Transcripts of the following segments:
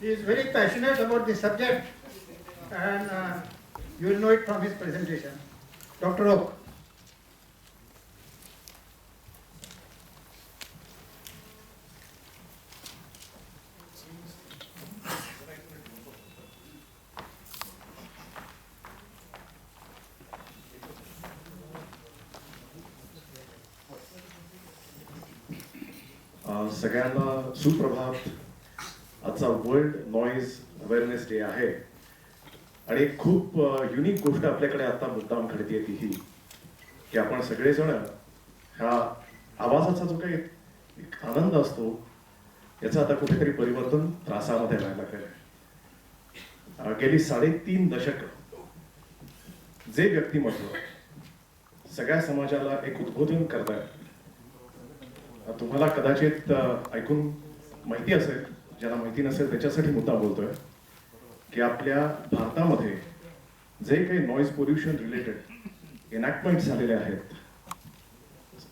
He is very passionate about the subject and uh, you will know it from his presentation. Dr. Oak. अ, सगळ्यांना सुप्रभात आजचा world noise awareness day आहे. आणि खूप unique गोष्ट आपल्याकडे आता मुद्दाम घडते ती ही की आपण सगळेजण ह्या आवाजाचा जो काही एक आनंद असतो याचं आता कुठेतरी परिवर्तन त्रासामध्ये व्हायला लागलेलं आहे गेली साडेतीन दशक जे व्यक्तिमत्व सगळ्या समाजाला एक उद्बोधन करतायत. तुम्हाला कदाचित ऐकून माहिती असेल ज्याला माहिती नसेल त्याच्यासाठी मुद्दा बोलतोय की आपल्या भारतामध्ये जे काही नॉईज पोल्युशन रिलेटेड एनॅक्टमेंट झालेले आहेत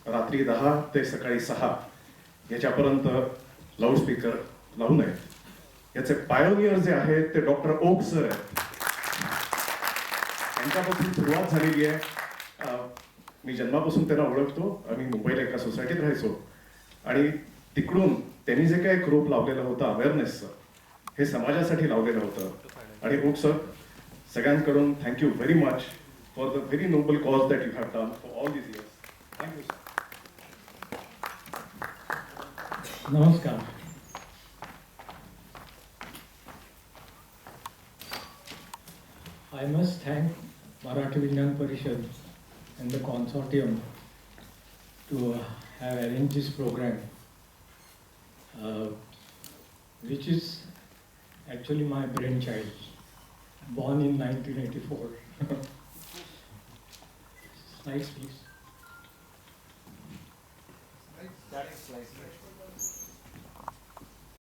रात्री दहा ते सकाळी सहा याच्यापर्यंत लाऊडस्पीकर लावू नयेत याचे पायोनियर जे आहेत ते डॉक्टर ओक सर आहेत. त्यांच्यापासून सुरुवात झालेली आहे. मी जन्मापासून त्यांना ओळखतो. आम्ही मुंबईला एका सोसायटीत राहायचो. आणि तिकडून त्यांनी जे काही एक रूप लावलेलं होतं अवेअरनेसचं हे समाजासाठी लावलेलं होतं. आणि हो, Roop sir सगळ्यांकडून thank you very much for the very noble cause that you have done for all this years thank you sir नमस्कार. I must thank Marathi विज्ञान Parishad and the consortium to have have arranged this program, uh, which is actually my brainchild, born in 1984. Slides, please.